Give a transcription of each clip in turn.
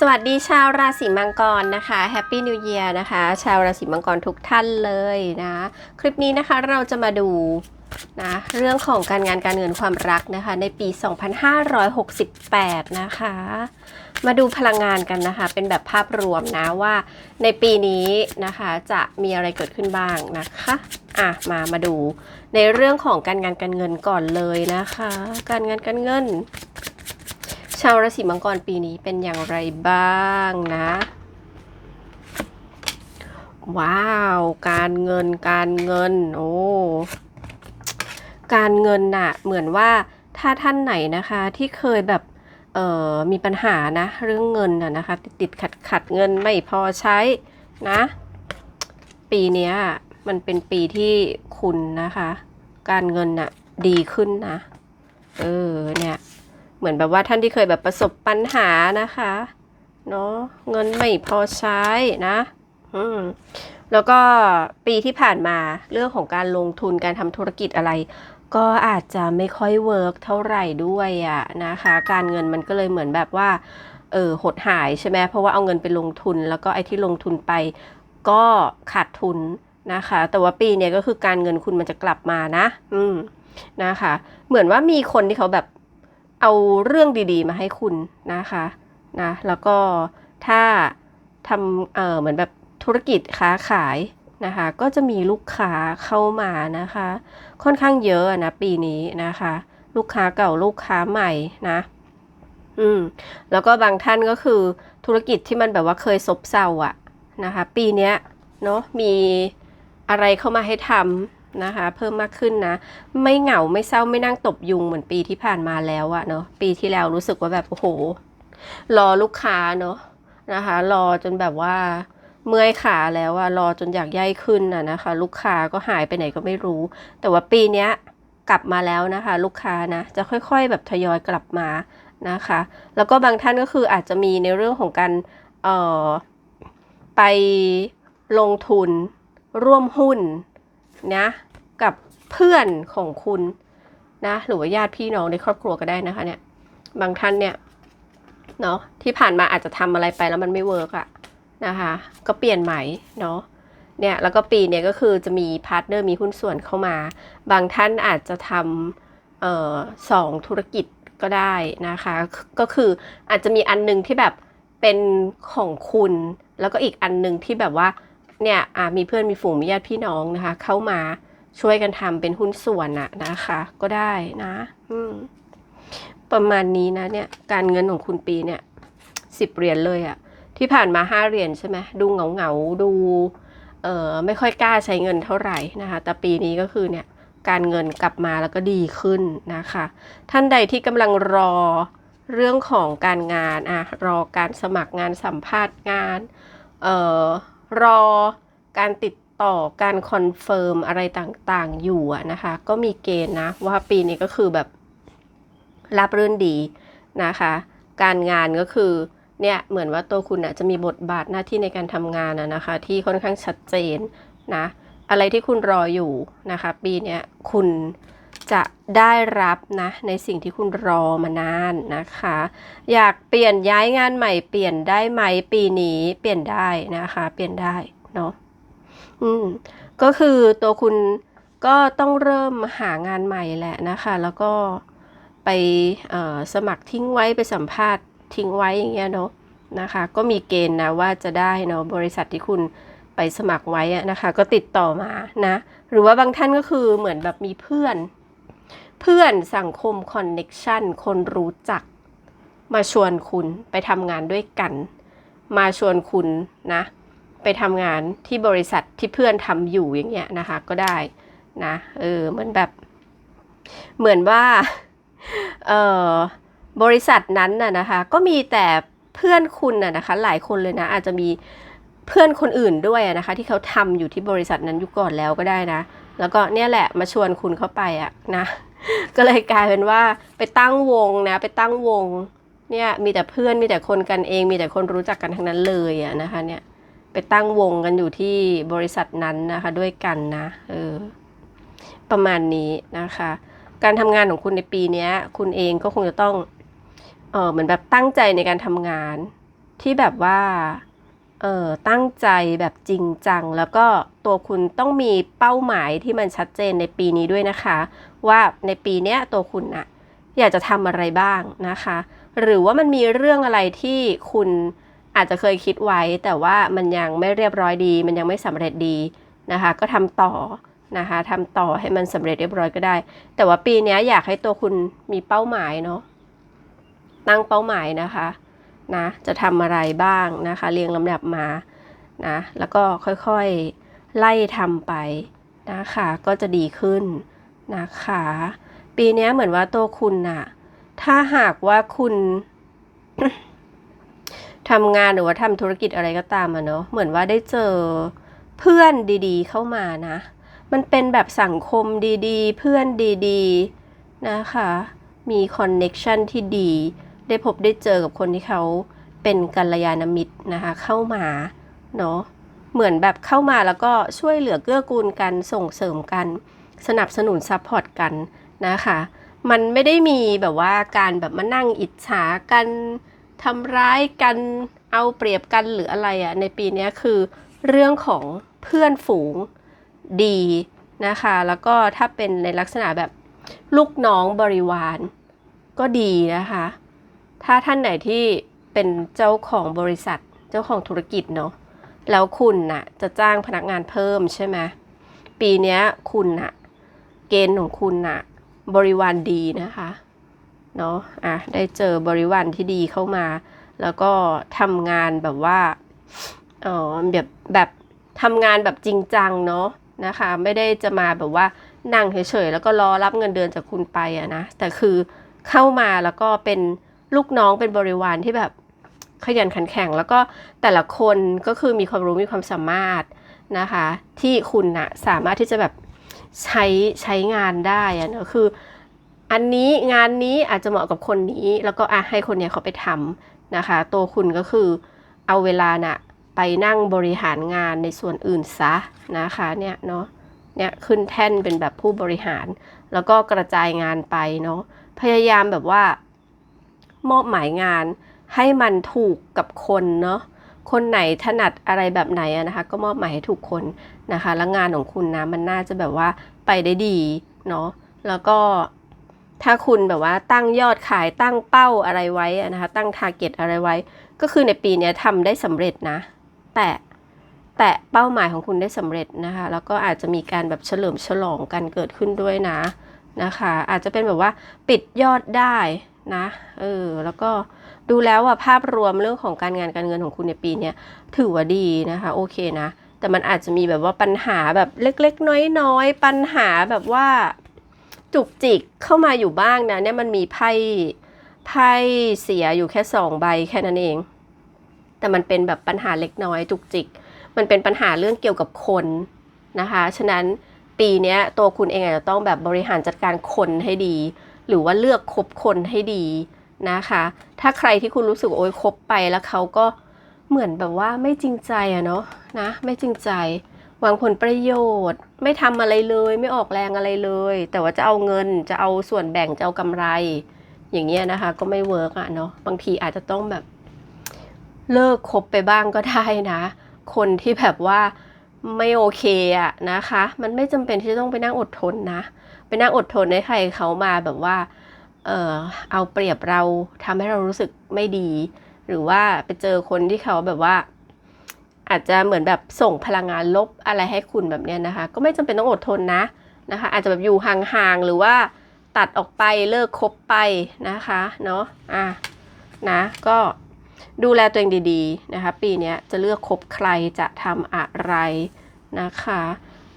สวัสดีชาวราศีมังกรนะคะแฮปปี้นิว e ย r นะคะ ชาวราศีมังกรทุกท่านเลยนะคลิปนี้นะคะเราจะมาดูนะเรื่องของการงานการเงินความรักนะคะ ในปี 2568 นะคะ มาดูพลังงานกันนะคะ เป็นแบบภาพรวมนะว่าในปีนี้นะคะจะมีอะไรเกิดขึ้นบ้างนะคะอะมามาดูในเรื่องของการงานการเงินก่อนเลยนะคะ การงานการเงิน ชาวราศีมังกรปีนี้เป็นอย่างไรบ้างนะ ว้าว การเงินการเงิน โอ้การเงินน่ะ เหมือนว่าถ้าท่านไหนนะคะที่เคยแบบเอ่อมีปัญหานะเรื่องเงินน่ะนะคะ ติดติดขัดขัดเงินไม่พอใช้นะ ปีนี้มันเป็นปีที่คุณนะคะ การเงินน่ะดีขึ้นนะ เออเนี่ย เหมือนแบบว่าท่านที่เคยแบบประสบปัญหานะคะเนาะเงินไม่พอใช้นะอืมแล้วก็ปีที่ผ่านมาเรื่องของการลงทุนการทำธุรกิจอะไร ก็อาจจะไม่ค่อยเวิร์กเท่าไหร่ด้วยอะนะคะ การเงินมันก็เลยเหมือนแบบว่าเออหดหายใช่ไหมเพราะว่าเอาเงินไปลงทุน แล้วก็ไอ้ที่ลงทุนไปก็ขาดทุนนะคะ แต่ว่าปีนี้ก็คือการเงินคุณมันจะกลับมานะ อืมนะคะ เหมือนว่ามีคนที่เขาแบบ เอาเรื่องดีๆ มาให้คุณนะคะนะแล้วก็ถ้าทำเออเหมือนแบบธุรกิจค้าขายนะคะก็จะมีลูกค้าเข้ามานะคะ ค่อนข้างเยอะนะปีนี้นะคะ ลูกค้าเก่าลูกค้าใหม่นะอืมแล้วก็บางท่านก็คือธุรกิจที่มันแบบว่าเคยซบเซาอะนะคะ ปีเนี้ยเนาะมีอะไรเข้ามาให้ทำ นะคะ เพิ่มมากขึ้นนะ ไม่เหงาไม่เศร้าไม่นั่งตบยุงเหมือนปีที่ผ่านมาแล้วอะเนาะปีที่แล้วรู้สึกว่าแบบโอ้โห รอลูกค้าเนาะนะคะ รอจนแบบว่าเมื่อยขาแล้วอะรอจนอยากย่ายขึ้นอะนะคะ ลูกค้าก็หายไปไหนก็ไม่รู้ แต่ว่าปีเนี้ยกลับมาแล้วนะคะ ลูกค้านะจะค่อยๆ แบบทยอยกลับมานะคะ แล้วก็บางท่านก็คืออาจจะมีในเรื่องของการเอ่อไปลงทุนร่วมหุ้นนะ กับเพื่อนของคุณนะหรือว่าญาติพี่น้องในครอบครัวก็ได้นะคะเนี่ยบางท่านเนี่ยเนาะที่ผ่านมาอาจจะทำอะไรไปแล้วมันไม่เวิร์กอะนะคะก็เปลี่ยนใหม่เนาะเนี่ยแล้วก็ปีเนี่ยก็คือจะมีพาร์ทเนอร์มีหุ้นส่วนเข้ามา บางท่านอาจจะทำเอ่อสองธุรกิจก็ได้นะคะก็คืออาจจะมีอันหนึงที่แบบเป็นของคุณ แล้วก็อีกอันหนึงที่แบบว่าเนี่ยมีเพื่อนมีฝูงมีญาติพี่น้องนะคะเข้ามา ช่วยกันทำเป็นหุ้นส่วนอะนะคะ ก็ได้นะประมาณนี้นะเนี่ย การเงินของคุณปีเนี่ยสิบเหรียญเลยอะที่ผ่านมาห้าเหรียญใช่ไหมดูเหงาเหงาดูเออไม่ค่อยกล้าใช้เงินเท่าไหร่นะคะ แต่ปีนี้ก็คือเนี่ยการเงินกลับมาแล้วก็ดีขึ้นนะคะ ท่านใดที่กำลังรอเรื่องของการงานอะรอการสมัครงานสัมภาษณ์งานเอ่อรอการติด ต่อการคอนเฟิร์มอะไรต่างๆ อยู่นะคะ ก็มีเกณฑ์นะว่าปีนี้ก็คือแบบรับรื่นดีนะคะ การงานก็คือเนี่ยเหมือนว่าตัวคุณอะจะมีบทบาทหน้าที่ในการทำงานอะนะคะ ที่ค่อนข้างชัดเจนนะอะไรที่คุณรออยู่นะคะ ปีนี้คุณจะได้รับนะในสิ่งที่คุณรอมานานนะคะ อยากเปลี่ยนย้ายงานใหม่เปลี่ยนได้ไหมปีนี้เปลี่ยนได้นะคะ เปลี่ยนได้เนาะ อืมก็คือตัวคุณก็ต้องเริ่มหางานใหม่แหละนะคะ แล้วก็ไปสมัครทิ้งไว้ไปสัมภาษณ์ทิ้งไว้อย่างเงี้ยเนาะนะคะ ก็มีเกณฑ์นะว่าจะได้เนาะบริษัทที่คุณไปสมัครไว้อะนะคะ ก็ติดต่อมานะ หรือว่าบางท่านก็คือเหมือนแบบมีเพื่อน เพื่อนสังคมคอนเน็กชันคนรู้จัก มาชวนคุณไปทำงานด้วยกัน มาชวนคุณนะ ไปทำงานที่บริษัทที่เพื่อนทำอยู่อย่างเงี้ยนะคะ ก็ได้นะเออเหมือนแบบ เหมือนว่าเออบริษัทนั้นน่ะนะคะ ก็มีแต่เพื่อนคุณน่ะนะคะ หลายคนเลยนะ อาจจะมีเพื่อนคนอื่นด้วยอะนะคะ ที่เขาทำอยู่ที่บริษัทนั้นอยู่ก่อนแล้วก็ได้นะ แล้วก็เนี่ยแหละมาชวนคุณเข้าไปอะนะ ก็เลยกลายเป็นว่าไปตั้งวงนะ ไปตั้งวง เนี่ยมีแต่เพื่อนมีแต่คนกันเอง มีแต่คนรู้จักกันทั้งนั้นเลยอะนะคะเนี่ย ไปตั้งวงกันอยู่ที่บริษัทนั้นนะคะด้วยกันนะเออประมาณนี้นะคะ การทำงานของคุณในปีนี้คุณเองก็คงจะต้องเออเหมือนแบบตั้งใจในการทำงานที่แบบว่าเออตั้งใจแบบจริงจัง แล้วก็ตัวคุณต้องมีเป้าหมายที่มันชัดเจนในปีนี้ด้วยนะคะ ว่าในปีนี้ตัวคุณน่ะอยากจะทำอะไรบ้างนะคะ หรือว่ามันมีเรื่องอะไรที่คุณ อาจจะเคยคิดไว้แต่ว่ามันยังไม่เรียบร้อยดี มันยังไม่สำเร็จดีนะคะ ก็ทำต่อนะคะทำต่อให้มันสำเร็จเรียบร้อยก็ได้ แต่ว่าปีนี้อยากให้ตัวคุณมีเป้าหมายเนาะตั้งเป้าหมายนะคะนะจะทำอะไรบ้างนะคะเรียงลำดับมานะแล้วก็ค่อยๆไล่ทำไปนะคะก็จะดีขึ้นนะคะปีนี้เหมือนว่าตัวคุณน่ะถ้าหากว่าคุณ ทำงานหรือว่าทำธุรกิจอะไรก็ตามอะเนาะเหมือนว่าได้เจอเพื่อนดีๆ เข้ามานะ มันเป็นแบบสังคมดีๆ เพื่อนดีๆนะคะ มีคอนเน็ชันที่ดี ได้พบได้เจอกับคนที่เขาเป็นกัลยาณมิตรนะคะเข้ามาเนาะเหมือนแบบเข้ามาแล้วก็ช่วยเหลือเกื้อกูลกันส่งเสริมกัน สนับสนุนซัพพอร์ตกันนะคะ มันไม่ได้มีแบบว่าการแบบมานั่งอิจฉากัน ทำร้ายกันเอาเปรียบกันหรืออะไรอะในปีนี้คือเรื่องของเพื่อนฝูงดีนะคะ แล้วก็ถ้าเป็นในลักษณะแบบลูกน้องบริวารก็ดีนะคะ ถ้าท่านไหนที่เป็นเจ้าของบริษัทเจ้าของธุรกิจเนาะแล้วคุณน่ะจะจ้างพนักงานเพิ่มใช่ไหมปีนี้คุณน่ะ เกณฑ์ของคุณน่ะ บริวารดีนะคะ เนาะอะได้เจอบริวารที่ดีเข้ามา แล้วก็ทำงานแบบว่าเออแบบแบบทำงานแบบจริงจังเนาะนะคะ ไม่ได้จะมาแบบว่านั่งเฉยๆแล้วก็รอรับเงินเดือนจากคุณไปอะนะแต่คือเข้ามาแล้วก็เป็นลูกน้องเป็นบริวารที่แบบขยันขันแข็ง แล้วก็แต่ละคนก็คือมีความรู้มีความสามารถนะคะ ที่คุณนะสามารถที่จะแบบใช้ใช้งานได้อะเนะคือ อันนี้งานนี้อาจจะเหมาะกับคนนี้ แล้วก็อะให้คนเนี้ยเขาไปทำนะคะ ตัวคุณก็คือเอาเวลาน่ะไปนั่งบริหารงานในส่วนอื่นซะนะคะเนี่ยเนาะเนี่ยขึ้นแท่นเป็นแบบผู้บริหาร แล้วก็กระจายงานไปเนาะพยายามแบบว่า มอบหมายงานให้มันถูกกับคนเนาะคนไหนถนัดอะไรแบบไหนอะนะคะ ก็มอบหมายให้ถูกคนนะคะ แล้วงานของคุณนะมันน่าจะแบบว่าไปได้ดีเนาะแล้วก็ ถ้าคุณแบบว่าตั้งยอดขายตั้งเป้าอะไรไว้นะคะ ตั้งทาร์เก็ตอะไรไว้ ก็คือในปีนี้ทำได้สำเร็จนะ แต่แต่เป้าหมายของคุณได้สำเร็จนะคะ แล้วก็อาจจะมีการแบบเฉลิมฉลองกันเกิดขึ้นด้วยนะนะคะ อาจจะเป็นแบบว่าปิดยอดได้นะเออแล้วก็ดูแล้วว่าภาพรวมเรื่องของการงานการเงินของคุณในปีนี้ถือว่าดีนะคะโอเคนะ แต่มันอาจจะมีแบบว่าปัญหาแบบเล็กๆ น้อยๆ ปัญหาแบบว่า จุกจิกเข้ามาอยู่บ้างนะเนี่ยมันมีไพ่ไพ่เสียอยู่แค่สองใบแค่นั้นเอง แต่มันเป็นแบบปัญหาเล็กน้อยจุกจิก มันเป็นปัญหาเรื่องเกี่ยวกับคนนะคะ ฉะนั้นปีนี้ตัวคุณเองอาจจะต้องแบบบริหารจัดการคนให้ดี หรือว่าเลือกคบคนให้ดีนะคะ ถ้าใครที่คุณรู้สึกโอ้ยคบไปแล้วเขาก็เหมือนแบบว่าไม่จริงใจอะเนาะนะไม่จริงใจ หวังผลประโยชน์ ไม่ทำอะไรเลยไม่ออกแรงอะไรเลย แต่ว่าจะเอาเงินจะเอาส่วนแบ่งจะเอากำไร อย่างเงี้ยนะคะ ก็ไม่เวิร์กอะเนาะบางทีอาจจะต้องแบบ เลิกคบไปบ้างก็ได้นะ คนที่แบบว่าไม่โอเคอะนะคะ มันไม่จำเป็นที่จะต้องไปนั่งอดทนนะ ไปนั่งอดทนให้ใครเขามาแบบว่าเออเอาเปรียบเราทำให้เรารู้สึกไม่ดี หรือว่าไปเจอคนที่เขาแบบว่า อาจจะเหมือนแบบส่งพลังงานลบอะไรให้คุณแบบเนี้ยนะคะ ก็ไม่จำเป็นต้องอดทนนะนะคะ อาจจะแบบอยู่ห่างๆหรือว่าตัดออกไปเลิกคบไปนะคะเนาะอะนะก็ดูแลตัวเองดีๆนะคะ ปีนี้จะเลือกคบใครจะทำอะไรนะคะ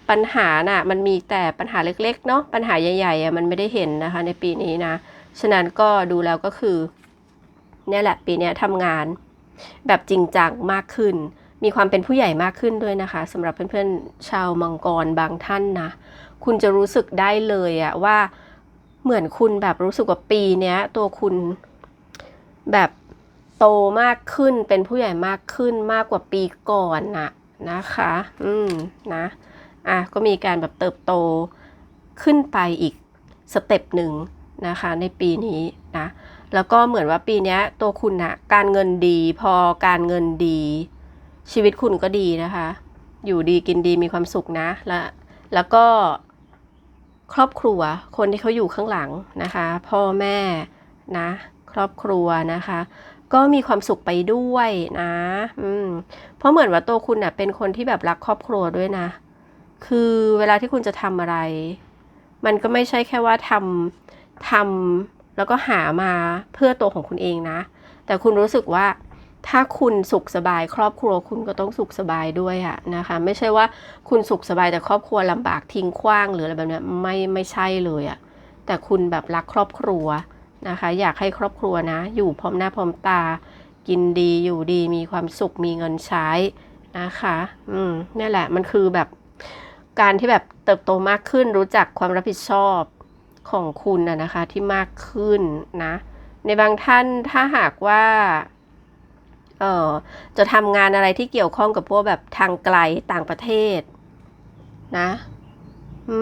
ปัญหาน่ะมันมีแต่ปัญหาเล็กๆเนาะปัญหาใหญ่ๆอะมันไม่ได้เห็นนะคะ ในปีนี้นะฉะนั้นก็ดูแล้วก็คือเนี่ยแหละปีนี้ทำงานแบบจริงจังมากขึ้น มีความเป็นผู้ใหญ่มากขึ้นด้วยนะคะสำหรับเพื่อนๆชาวมังกรบางท่านนะ คุณจะรู้สึกได้เลยอะว่าเหมือนคุณแบบรู้สึกว่าปีนี้ตัวคุณแบบโตมากขึ้นเป็นผู้ใหญ่มากขึ้นมากกว่าปีก่อนน่ะนะคะ อืมนะอะก็มีการแบบเติบโตขึ้นไปอีกสเต็ปหนึ่งนะคะในปีนี้นะแล้วก็เหมือนว่าปีนี้ตัวคุณนะการเงินดีพอการเงินดี ชีวิตคุณก็ดีนะคะ อยู่ดีกินดีมีความสุขนะและแล้วก็ครอบครัวคนที่เขาอยู่ข้างหลังนะคะ พ่อแม่นะ ครอบครัวนะคะ ก็มีความสุขไปด้วยนะอืมเพราะเหมือนว่าตัวคุณน่ะเป็นคนที่แบบรักครอบครัวด้วยนะ คือเวลาที่คุณจะทำอะไร มันก็ไม่ใช่แค่ว่าทำทำแล้วก็หามาเพื่อตัวของคุณเองนะ แต่คุณรู้สึกว่า ถ้าคุณสุขสบาย ครอบครัวคุณก็ต้องสุขสบายด้วยอะนะคะ ไม่ใช่ว่าคุณสุขสบายแต่ครอบครัวลำบากทิ้งขว้างหรืออะไรแบบนี้ไม่ไม่ใช่เลยอะแต่คุณแบบรักครอบครัวนะคะ อยากให้ครอบครัวนะ อยู่พร้อมหน้าพร้อมตา กินดีอยู่ดีมีความสุขมีเงินใช้นะคะ อืมนี่แหละมันคือแบบการที่แบบเติบโตมากขึ้นรู้จักความรับผิดชอบของคุณนะนะคะที่มากขึ้นนะ ในบางท่านถ้าหากว่า เอ่อจะทำงานอะไรที่เกี่ยวข้องกับพวกแบบทางไกลต่างประเทศนะอื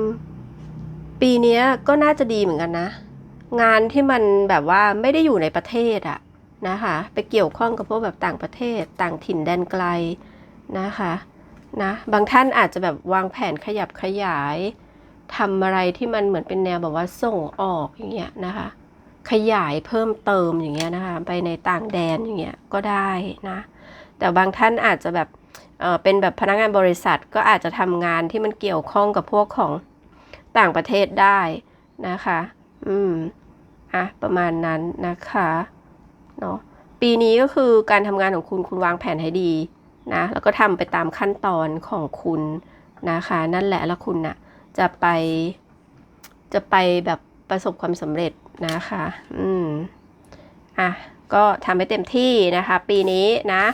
มปีนี้ก็น่าจะดีเหมือนกันนะ งานที่มันแบบว่าไม่ได้อยู่ในประเทศอะนะคะไปเกี่ยวข้องกับพวกแบบต่างประเทศ ต่างถิ่นแดนไกลนะคะนะบางท่านอาจจะแบบวางแผนขยับขยายทำอะไรที่มันเหมือนเป็นแนวแบบว่าส่งออกอย่างเงี้ยนะคะ ขยายเพิ่มเติมอย่างเงี้ยนะคะ ไปในต่างแดนอย่างเงี้ยก็ได้นะ แต่บางท่านอาจจะแบบเออเป็นแบบพนักงานบริษัทก็อาจจะทำงานที่มันเกี่ยวข้องกับพวกของต่างประเทศได้นะคะ อืม อะ ประมาณนั้นนะคะ เนาะ ปีนี้ก็คือการทำงานของคุณคุณวางแผนให้ดีนะ แล้วก็ทำไปตามขั้นตอนของคุณนะคะ นั่นแหละแล้วคุณน่ะจะไปจะไปแบบประสบความสำเร็จ นะคะ อืม อะ ก็ทำให้เต็มที่นะคะ ปีนี้นะ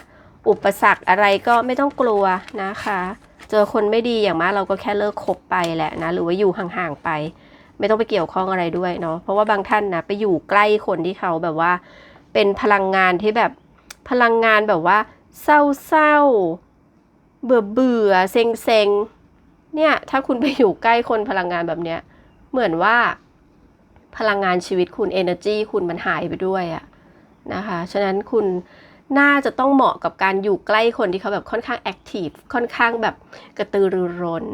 อุปสรรคอะไรก็ไม่ต้องกลัวนะคะ เจอคนไม่ดีอย่างมากเราก็แค่เลิกคบไปแหละนะ หรือว่าอยู่ห่างๆไป ไม่ต้องไปเกี่ยวข้องอะไรด้วยเนาะ เพราะว่าบางท่านนะไปอยู่ใกล้คนที่เขาแบบว่า เป็นพลังงานที่แบบพลังงานแบบว่า เศร้าเศร้าเบื่อเบื่อเซ็งเซ็งเนี่ย ถ้าคุณไปอยู่ใกล้คนพลังงานแบบเนี้ย เหมือนว่า พลังงานชีวิตคุณ energy คุณมันหายไปด้วยอะนะคะ ฉะนั้นคุณน่าจะต้องเหมาะกับการอยู่ใกล้คนที่เขาแบบค่อนข้าง active ค่อนข้างแบบกระตือรือร้น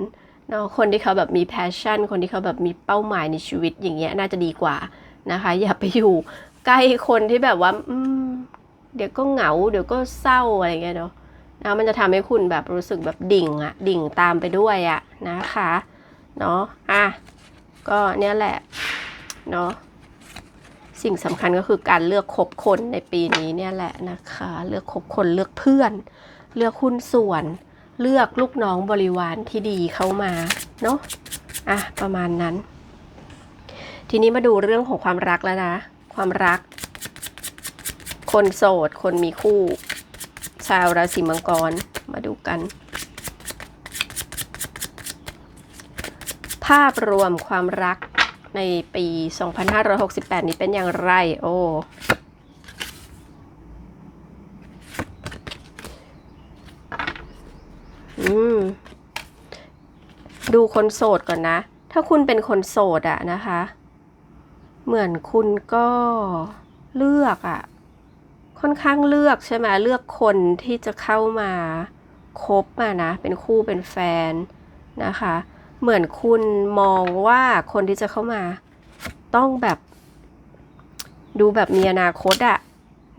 เนาะคนที่เขาแบบมี passion คนที่เขาแบบมีเป้าหมายในชีวิตอย่างเงี้ยน่าจะดีกว่านะคะ อย่าไปอยู่ใกล้คนที่แบบว่าเดี๋ยวก็เหงา เดี๋ยวก็เศร้าอะไรเงี้ยเนาะนะมันจะทำให้คุณแบบรู้สึกแบบดิ่งอะดิ่งตามไปด้วยอะนะคะ เนาะอะก็เนี่ยแหละ เนาะสิ่งสำคัญก็คือการเลือกคบคนในปีนี้เนี่ยแหละนะคะ เลือกคบคนเลือกเพื่อน เลือกหุ้นส่วน เลือกลูกน้องบริวารที่ดีเข้ามาเนาะอะประมาณนั้น ทีนี้มาดูเรื่องของความรักแล้วนะ ความรัก คนโสด คนมีคู่ ชาวราศีมังกรมาดูกัน ภาพรวมความรัก ในปี 2568 นี้เป็นอย่างไร โอ้อืมดูคนโสดก่อนนะ ถ้าคุณเป็นคนโสดอะนะคะ เหมือนคุณก็เลือกอะค่อนข้างเลือกใช่ไหมเลือกคนที่จะเข้ามาคบมานะ เป็นคู่เป็นแฟนนะคะ เหมือนคุณมองว่าคนที่จะเข้ามา ต้องแบบ ดูแบบมีอนาคตอะ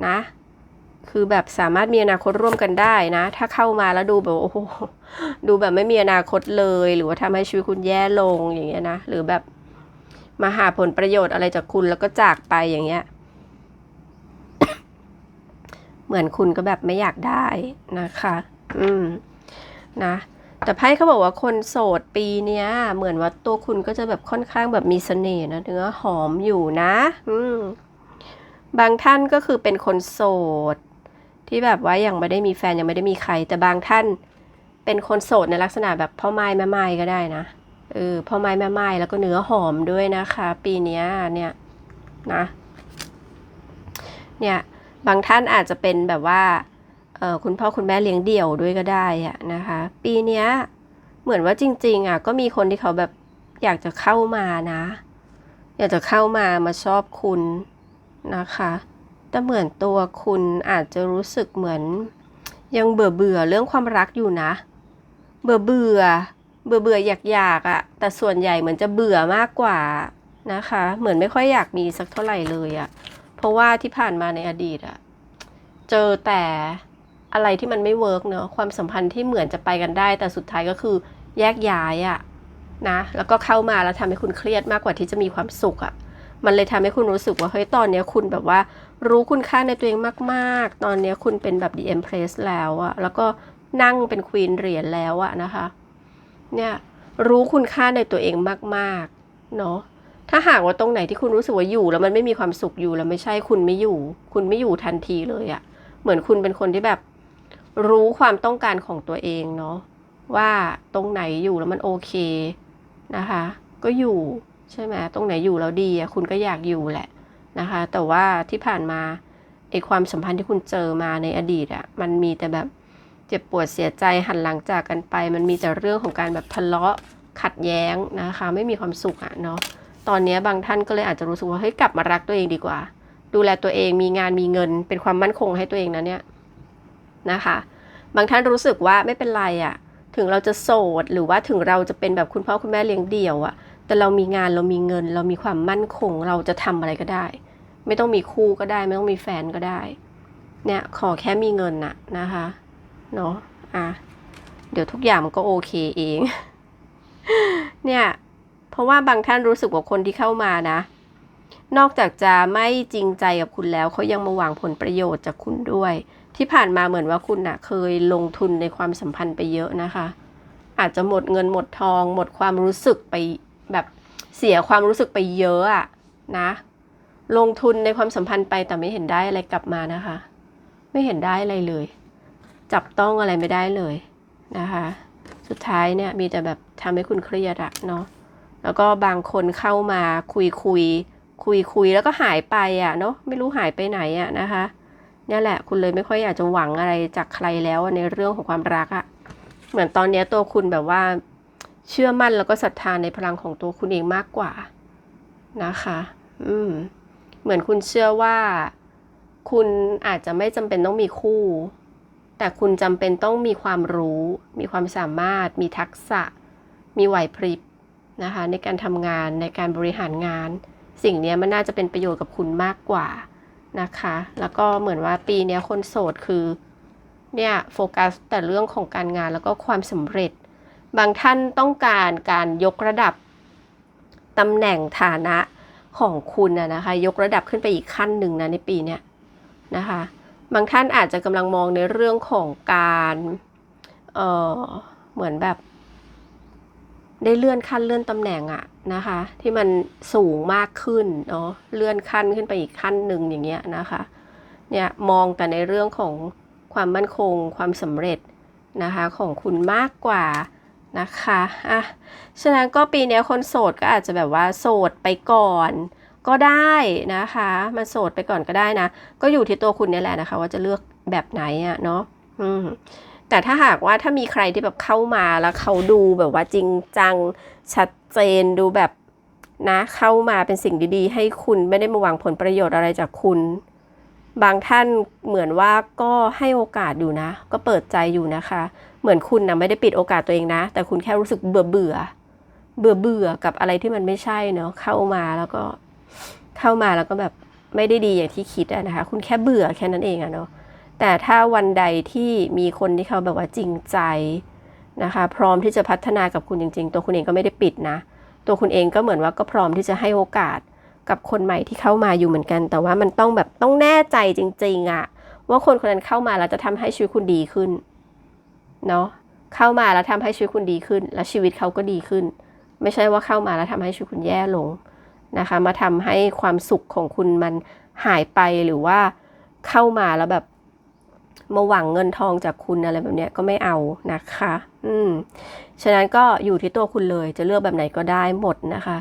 นะ คือแบบสามารถมีอนาคตร่วมกันได้นะ ถ้าเข้ามาแล้วดูแบบโอ้โหดูแบบไม่มีอนาคตเลย หรือว่าทำให้ชีวิตคุณแย่ลงอย่างเงี้ยนะ หรือแบบมาหาผลประโยชน์อะไรจากคุณแล้วก็จากไปอย่างเงี้ย เหมือนคุณก็แบบไม่อยากได้นะคะ อืมนะ แต่ไพ่เขาบอกว่าคนโสดปีเนี้ย เหมือนว่าตัวคุณก็จะแบบค่อนข้างแบบมีเสน่ห์นะเนื้อหอมอยู่นะ อืม บางท่านก็คือเป็นคนโสด ที่แบบว่ายังไม่ได้มีแฟนยังไม่ได้มีใคร แต่บางท่านเป็นคนโสดในลักษณะแบบพ่อไม้แม่ไม้ก็ได้นะเออพ่อไม้แม่ไม้แล้วก็เนื้อหอมด้วยนะคะ ปีเนี้ยเนี่ยนะ เนี่ย บางท่านอาจจะเป็นแบบว่า คุณพ่อคุณแม่เลี้ยงเดี่ยวด้วยก็ได้อะนะคะ ปีนี้เหมือนว่าจริงๆอะก็มีคนที่เขาแบบอยากจะเข้ามานะ อยากจะเข้ามามาชอบคุณนะคะ แต่เหมือนตัวคุณอาจจะรู้สึกเหมือน ยังเบื่อเบื่อเรื่องความรักอยู่นะ เบื่อเบื่อเบื่อเบื่ออยากอยากอะแต่ส่วนใหญ่เหมือนจะเบื่อมากกว่านะคะ เหมือนไม่ค่อยอยากมีสักเท่าไหร่เลยอะเพราะว่าที่ผ่านมาในอดีตอะเจอแต่ อะไรที่มันไม่เวิร์กเนอะความสัมพันธ์ที่เหมือนจะไปกันได้ แต่สุดท้ายก็คือแยกย้ายอะนะแล้วก็เข้ามาแล้วทำให้คุณเครียดมากกว่าที่จะมีความสุขอะมันเลยทำให้คุณรู้สึกว่าเฮ้ยตอนเนี้ยคุณแบบว่า รู้คุณค่าในตัวเองมาก ๆ ตอนเนี้ยคุณเป็นแบบ The Empress แล้วอะแล้วก็นั่งเป็นควีนเหรียญแล้วอะนะคะ เนี่ยรู้คุณค่าในตัวเองมากๆเนาะถ้าหากว่าตรงไหนที่คุณรู้สึกว่าอยู่ แล้วมันไม่มีความสุขอยู่แล้วไม่ใช่คุณไม่อยู่ คุณไม่อยู่ทันทีเลยอะเหมือนคุณเป็นคนที่แบบ รู้ความต้องการของตัวเองเนาะว่าตรงไหนอยู่แล้วมันโอเคนะคะ ก็อยู่ใช่ไหมตรงไหนอยู่แล้วดีคุณก็อยากอยู่แหละนะคะ แต่ว่าที่ผ่านมาไอความสัมพันธ์ที่คุณเจอมาในอดีตอะมันมีแต่แบบเจ็บปวดเสียใจหันหลังจากกันไป มันมีแต่เรื่องของการแบบทะเลาะขัดแย้งนะคะ ไม่มีความสุขอะเนาะตอนนี้บางท่านก็เลยอาจจะรู้สึกว่าเฮ้ยกลับมารักตัวเองดีกว่า ดูแลตัวเองมีงานมีเงิน เป็นความมั่นคงให้ตัวเองนะเนี่ย นะคะ บางท่านรู้สึกว่าไม่เป็นไรอะถึงเราจะโสดหรือว่าถึงเราจะเป็นแบบคุณพ่อคุณแม่เลี้ยงเดี่ยวอะแต่เรามีงานเรามีเงิน เรามีความมั่นคง เราจะทำอะไรก็ได้ ไม่ต้องมีคู่ก็ได้ ไม่ต้องมีแฟนก็ได้ เนี่ยขอแค่มีเงินน่ะนะคะเนาะอะเดี๋ยวทุกอย่างมันก็โอเคเอง เนี่ยเพราะว่าบางท่านรู้สึกว่าคนที่เข้ามานะ นอกจากจะไม่จริงใจกับคุณแล้วเขายังมาหวังผลประโยชน์จากคุณด้วย ที่ผ่านมาเหมือนว่าคุณน่ะเคยลงทุนในความสัมพันธ์ไปเยอะนะคะ อาจจะหมดเงินหมดทอง หมดความรู้สึกไปแบบเสียความรู้สึกไปเยอะอะนะ ลงทุนในความสัมพันธ์ไปแต่ไม่เห็นได้อะไรกลับมานะคะ ไม่เห็นได้อะไรเลย จับต้องอะไรไม่ได้เลยนะคะ สุดท้ายเนี่ยมีแต่แบบทำให้คุณเครียดอะเนาะแล้วก็บางคนเข้ามาคุยคุยคุยคุยแล้วก็หายไปอะเนาะไม่รู้หายไปไหนอะนะคะ เนี่ยแหละ คุณเลยไม่ค่อยอยากจะหวังอะไรจากใครแล้วในเรื่องของความรักอะเหมือนตอนนี้ตัวคุณแบบว่า เชื่อมั่นแล้วก็ศรัทธาในพลังของตัวคุณเองมากกว่านะคะ อืม เหมือนคุณเชื่อว่า คุณอาจจะไม่จำเป็นต้องมีคู่ แต่คุณจำเป็นต้องมีความรู้ มีความสามารถ มีทักษะ มีไหวพริบนะคะ ในการทำงานในการบริหารงาน สิ่งนี้มันน่าจะเป็นประโยชน์กับคุณมากกว่า นะคะ แล้วก็เหมือนว่าปีนี้คนโสดคือเนี่ยโฟกัสแต่เรื่องของการงานแล้วก็ความสำเร็จ บางท่านต้องการการยกระดับตำแหน่งฐานะของคุณนะนะคะ ยกระดับขึ้นไปอีกขั้นหนึ่งนะในปีเนี้ยนะคะ บางท่านอาจจะกำลังมองในเรื่องของการเออเหมือนแบบ ได้เลื่อนขั้นเลื่อนตำแหน่งอะนะคะ ที่มันสูงมากขึ้นเนาะเลื่อนขั้นขึ้นไปอีกขั้นหนึ่งอย่างเงี้ยนะคะเนี่ยมองแต่ในเรื่องของความมั่นคงความสำเร็จนะคะของคุณมากกว่านะคะอะฉะนั้นก็ปีนี้คนโสดก็อาจจะแบบว่าโสดไปก่อนก็ได้นะคะมาโสดไปก่อนก็ได้นะ ก็อยู่ที่ตัวคุณนี่แหละนะคะ ว่าจะเลือกแบบไหนอะเนาะอืม แต่ถ้าหากว่าถ้ามีใครที่แบบเข้ามาแล้วเขาดูแบบว่าจริงจังชัดเจนดูแบบนะเข้ามาเป็นสิ่งดีๆ ให้คุณไม่ได้มาหวังผลประโยชน์อะไรจากคุณ บางท่านเหมือนว่าก็ให้โอกาสอยู่นะ ก็เปิดใจอยู่นะคะ เหมือนคุณนะไม่ได้ปิดโอกาสตัวเองนะ แต่คุณแค่รู้สึกเบื่อเบื่อเบื่อเบื่อกับอะไรที่มันไม่ใช่เนาะเข้ามาแล้วก็เข้ามาแล้วก็แบบไม่ได้ดีอย่างที่คิดอะนะคะ คุณแค่เบื่อแค่นั้นเองอะเนาะ แต่ถ้าวันใดที่มีคนที่เขาแบบว่าจริงใจนะคะ พร้อมที่จะพัฒนากับคุณจริง ๆ ตัวคุณเองก็ไม่ได้ปิดนะ ตัวคุณเองก็เหมือนว่าก็พร้อมที่จะให้โอกาสกับคนใหม่ที่เข้ามาอยู่เหมือนกัน แต่ว่ามันต้องแบบต้องแน่ใจจริง ๆอะว่าคนคนนั้นเข้ามาแล้วจะทำให้ชีวิตคุณดีขึ้นเนาะเข้ามาแล้วทำให้ชีวิตคุณดีขึ้น แล้วชีวิตเขาก็ดีขึ้น ไม่ใช่ว่าเข้ามาแล้วทำให้ชีวิตคุณแย่ลงนะคะ มาทำให้ความสุขของคุณมันหายไปหรือว่าเข้ามาแล้วแบบ มาหวังเงินทองจากคุณอะไรแบบเนี้ยก็ไม่เอานะคะ อืม ฉะนั้นก็อยู่ที่ตัวคุณเลย จะเลือกแบบไหนก็ได้หมดนะคะ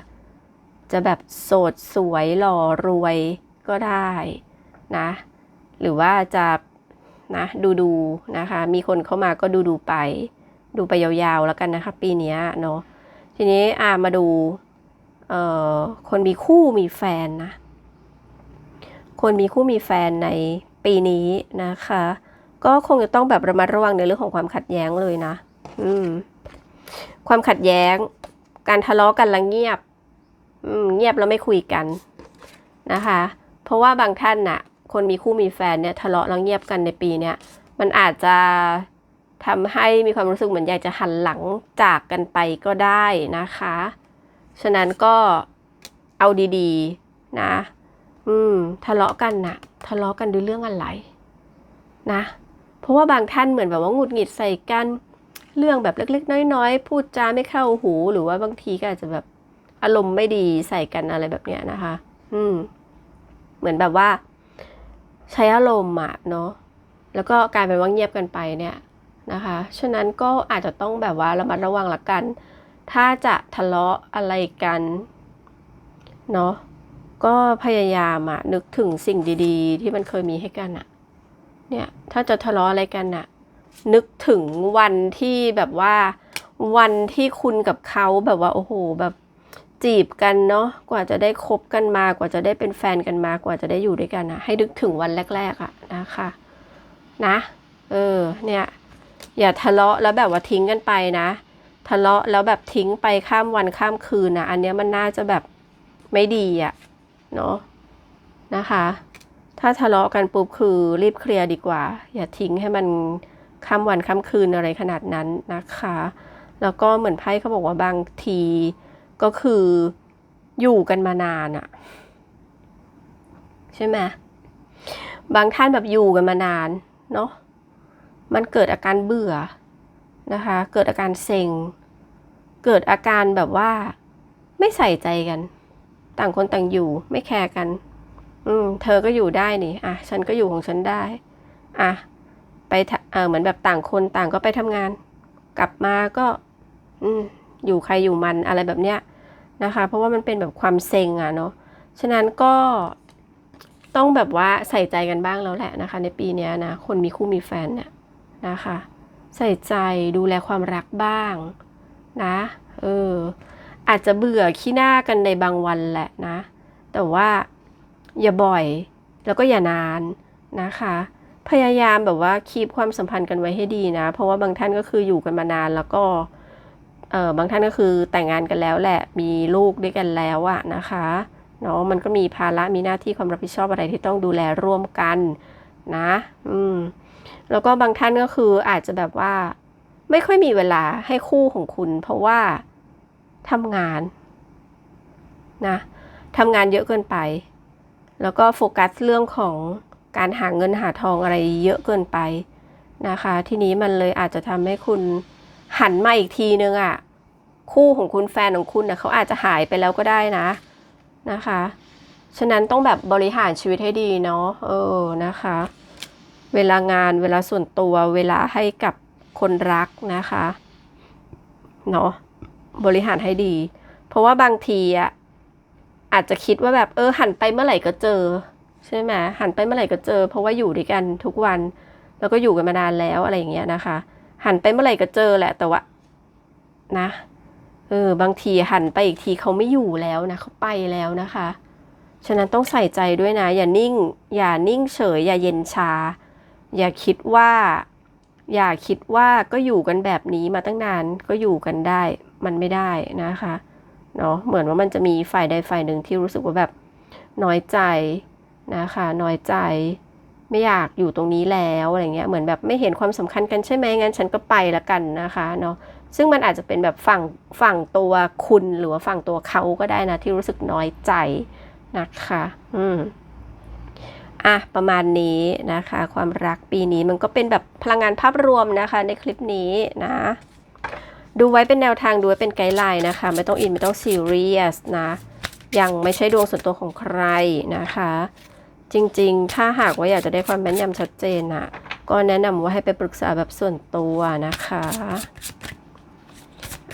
จะแบบโสดสวยหล่อรวยก็ได้นะ หรือว่าจะนะดูดูนะคะ มีคนเข้ามาก็ดูดูไป ดูไปยาวๆแล้วกันนะคะ ปีนี้เนาะ ทีนี้อ่ามาดู เอ่อ คนมีคู่มีแฟนนะ คนมีคู่มีแฟนในปีนี้นะคะ ก็คงจะต้องแบบระมัดระวังในเรื่องของความขัดแย้งเลยนะ อืม ความขัดแย้ง การทะเลาะกันแล้วเงียบ อืม เงียบแล้วไม่คุยกันนะคะ เพราะว่าบางท่านน่ะ คนมีคู่มีแฟนเนี่ยทะเลาะแล้วเงียบกันในปีเนี้ยมันอาจจะทำให้มีความรู้สึกเหมือนอยากจะหันหลังจากกันไปก็ได้นะคะ ฉะนั้นก็เอาดีๆนะ อืม ทะเลาะกันน่ะ ทะเลาะกันด้วยเรื่องอะไร นะ เพราะว่าบางท่านเหมือนแบบว่าหงุดหงิดใส่กันเรื่องแบบเล็กๆ น้อยๆ พูดจาไม่เข้าหู หรือว่าบางทีก็อาจจะแบบอารมณ์ไม่ดีใส่กันอะไรแบบเนี้ยนะคะ อืม เหมือนแบบว่า ใช้อารมณ์อะเนาะ แล้วก็กลายเป็นว่าเงียบกันไปเนี่ยนะคะ ฉะนั้นก็อาจจะต้องแบบว่าระมัดระวังละกัน ถ้าจะทะเลาะอะไรกันเนาะ ก็พยายามอะนึกถึงสิ่งดี ๆ ที่มันเคยมีให้กันอะ เนี่ยถ้าจะทะเลาะอะไรกันอะนึกถึงวันที่แบบว่าวันที่คุณกับเขาแบบว่า โอ้โหแบบจีบกันเนาะกว่าจะได้คบกันมากว่าจะได้เป็นแฟนกันมากว่าจะได้อยู่ด้วยกันอะให้นึกถึงวันแรก ๆอะนะคะนะเออเนี่ยอย่าทะเลาะแล้วแบบว่าทิ้งกันไปนะ ทะเลาะแล้วแบบทิ้งไปข้ามวันข้ามคืนนะอันเนี้ยมันน่าจะแบบไม่ดีอะเนาะนะคะ ถ้าทะเลาะกันปุ๊บคือรีบเคลียร์ดีกว่า อย่าทิ้งให้มันข้ามวันข้ามคืนอะไรขนาดนั้นนะคะ แล้วก็เหมือนไพ่เขาบอกว่าบางทีก็คืออยู่กันมานานอะใช่ไหมบางท่านแบบอยู่กันมานานเนาะมันเกิดอาการเบื่อนะคะ เกิดอาการเซ็ง เกิดอาการแบบว่าไม่ใส่ใจกัน ต่างคนต่างอยู่ไม่แคร์กัน อืม เธอก็อยู่ได้นี่ อะ ฉันก็อยู่ของฉันได้ อะ ไปทะเออเหมือนแบบต่างคนต่างก็ไปทำงาน กลับมาก็ อืม อยู่ใครอยู่มันอะไรแบบเนี้ยนะคะ เพราะว่ามันเป็นแบบความเซ็งอะเนาะ ฉะนั้นก็ต้องแบบว่าใส่ใจกันบ้างแล้วแหละนะคะ ในปีนี้นะ คนมีคู่มีแฟนเนี่ยนะคะ ใส่ใจดูแลความรักบ้างนะ เออ อาจจะเบื่อขี้หน้ากันในบางวันแหละนะ แต่ว่า อย่าบ่อย แล้วก็อย่านานนะคะ พยายามแบบว่าคีบความสัมพันธ์กันไว้ให้ดีนะ เพราะว่าบางท่านก็คืออยู่กันมานานแล้วก็เออบางท่านก็คือแต่งงานกันแล้วแหละมีลูกด้วยกันแล้วอะนะคะเนาะมันก็มีภาระมีหน้าที่ความรับผิดชอบอะไรที่ต้องดูแลร่วมกันนะ อืม แล้วก็บางท่านก็คืออาจจะแบบว่า ไม่ค่อยมีเวลาให้คู่ของคุณ เพราะว่าทำงานนะทำงานเยอะเกินไป แล้วก็โฟกัสเรื่องของการหาเงินหาทองอะไรเยอะเกินไปนะคะ ทีนี้มันเลยอาจจะทำให้คุณหันมาอีกทีนึงอะ่ะ คู่ของคุณแฟนของคุณนะเขาอาจจะหายไปแล้วก็ได้นะนะคะ ฉะนั้นต้องแบบบริหารชีวิตให้ดีเนาะเออนะคะ เวลางานเวลาส่วนตัวเวลาให้กับคนรักนะคะเนาะบริหารให้ดี เพราะว่าบางทีอะ อาจจะคิดว่าแบบเออหันไปเมื่อไหร่ก็เจอ ใช่ไหมหันไปเมื่อไหร่ก็เจอ เพราะว่าอยู่ด้วยกันทุกวัน แล้วก็อยู่กันมานานแล้วอะไรอย่างเงี้ยนะคะ หันไปเมื่อไหร่ก็เจอแหละแต่ว่านะเออบางทีหันไปอีกทีเขาไม่อยู่แล้วนะเขาไปแล้วนะคะ ฉะนั้นต้องใส่ใจด้วยนะ อย่านิ่ง อย่านิ่งเฉย อย่าเย็นชา อย่าคิดว่า อย่าคิดว่าก็อยู่กันแบบนี้มาตั้งนานก็อยู่กันได้ มันไม่ได้นะคะ เนาะเหมือนว่ามันจะมีฝ่ายใดฝ่ายหนึ่งที่รู้สึกว่าแบบน้อยใจนะคะน้อยใจไม่อยากอยู่ตรงนี้แล้วอะไรเงี้ยเหมือนแบบไม่เห็นความสำคัญกันใช่ไหมงั้นฉันก็ไปละกันนะคะเนาะซึ่งมันอาจจะเป็นแบบฝั่งฝั่งตัวคุณหรือว่าฝั่งตัวเขาก็ได้นะ ที่รู้สึกน้อยใจนะคะ อืมอะประมาณนี้นะคะ ความรักปีนี้มันก็เป็นแบบพลังงานภาพรวมนะคะ ในคลิปนี้นะ ดูไว้เป็นแนวทางดูไว้เป็นไกด์ไลน์นะคะ ไม่ต้องอินไม่ต้องซีเรียสนะ ยังไม่ใช่ดวงส่วนตัวของใครนะคะ จริงๆ ถ้าหากว่าอยากจะได้ความแม่นยำชัดเจนนะก็แนะนำว่าให้ไปปรึกษาแบบส่วนตัวนะคะ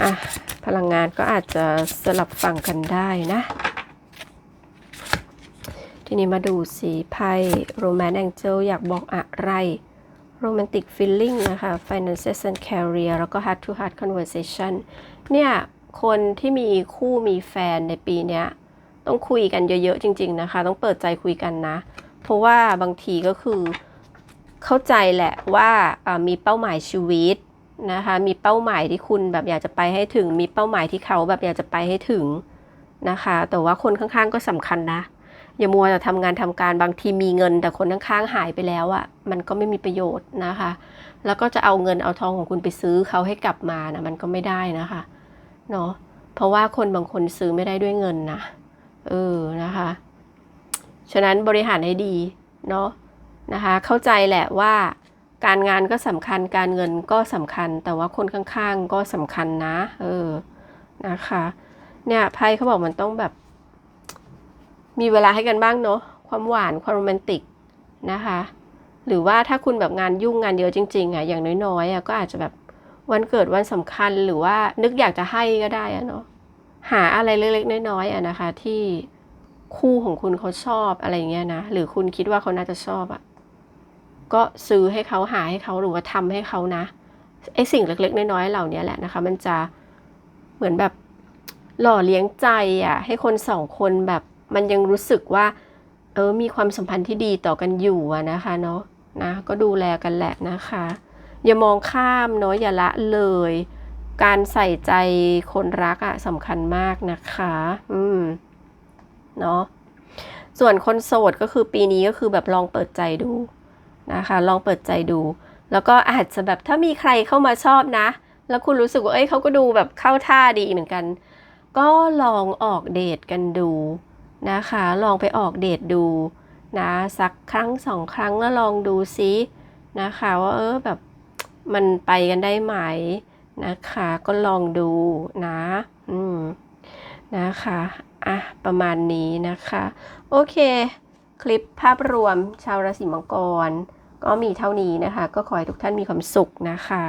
อะพลังงานก็อาจจะสลับฝั่งกันได้นะ ทีนี้มาดูสิไพ่ Romance Angel อยากบอกอะไร Romantic Feeling นะคะ Finances and Career แล้วก็ Heart to Heart Conversation เนี่ยคนที่มีคู่มีแฟนในปีเนี้ยต้องคุยกันเยอะ ๆ จริง ๆ นะคะ ต้องเปิดใจคุยกันนะ เพราะว่าบางทีก็คือเข้าใจแหละว่าอ่ามีเป้าหมายชีวิตนะคะ มีเป้าหมายที่คุณแบบอยากจะไปให้ถึง มีเป้าหมายที่เขาแบบอยากจะไปให้ถึงนะคะ แต่ว่าคนข้างๆก็สำคัญนะ อย่ามัวแต่ทำงานทำการบางทีมีเงิน แต่คนข้างๆหายไปแล้วอะ่ะ มันก็ไม่มีประโยชน์นะคะ แล้วก็จะเอาเงินเอาทองของคุณไปซื้อเขาให้กลับมานะมันก็ไม่ได้นะคะเนาะเพราะว่าคนบางคนซื้อไม่ได้ด้วยเงินนะเออนะคะ ฉะนั้นบริหารให้ดีเนาะนะคะ เข้าใจแหละว่าการงานก็สำคัญการเงินก็สำคัญ แต่ว่าคนข้างๆก็สำคัญนะ เออนะคะ เนี่ยไพ่เขาบอกมันต้องแบบ มีเวลาให้กันบ้างเนาะความหวานความโรแมนติกนะคะ หรือว่าถ้าคุณแบบงานยุ่งงานเยอะจริงๆอะอย่างน้อยๆอะก็อาจจะแบบวันเกิดวันสำคัญหรือว่านึกอยากจะให้ก็ได้อะเนาะหาอะไรเล็กๆน้อยๆอะนะคะ ที่คู่ของคุณเขาชอบอะไรเงี้ยนะหรือคุณคิดว่าเขาน่าจะชอบอะก็ซื้อให้เขาหาให้เขาหรือว่าทำให้เขานะไอสิ่งเล็ก ๆ น้อยๆเหล่านี้แหละนะคะ มันจะเหมือนแบบหล่อเลี้ยงใจอะให้คนสองคนแบบ มันยังรู้สึกว่า เออมีความสัมพันธ์ที่ดีต่อกันอยู่นะคะเนาะนะก็ดูแลกันแหละนะคะ อย่ามองข้ามเนาะอย่าละเลย การใส่ใจคนรักอะสำคัญมากนะคะ อืมเนาะส่วนคนโสดก็คือปีนี้ก็คือแบบลองเปิดใจดูนะคะ ลองเปิดใจดู แล้วก็อาจจะแบบถ้ามีใครเข้ามาชอบนะ แล้วคุณรู้สึกว่าเอ้ยเขาก็ดูแบบเข้าท่าดีเหมือนกัน ก็ลองออกเดทกันดู นะคะ ลองไปออกเดทดูนะสักครั้งสองครั้งแล้วลองดูซินะคะว่าเออแบบมันไปกันได้ไหมนะคะ ก็ลองดูนะอืมนะคะอะประมาณนี้นะคะ โอเค คลิปภาพรวมชาวราศีมังกร ก็มีเท่านี้นะคะ ก็ขอให้ทุกท่านมีความสุขนะคะ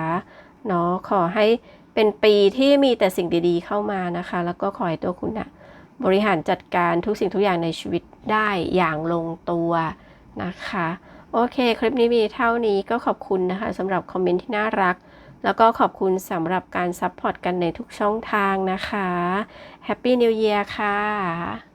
เนาะขอให้เป็นปีที่มีแต่สิ่งดีๆเข้ามานะคะ แล้วก็ขอให้ตัวคุณนะ บริหารจัดการทุกสิ่งทุกอย่างในชีวิตได้อย่างลงตัวนะคะ โอเค คลิปนี้มีเท่านี้ก็ขอบคุณนะคะสำหรับคอมเมนต์ที่น่ารัก แล้วก็ขอบคุณสำหรับการซัพพอร์ตกันในทุกช่องทางนะคะ แฮปปี้นิวเยียร์ค่ะ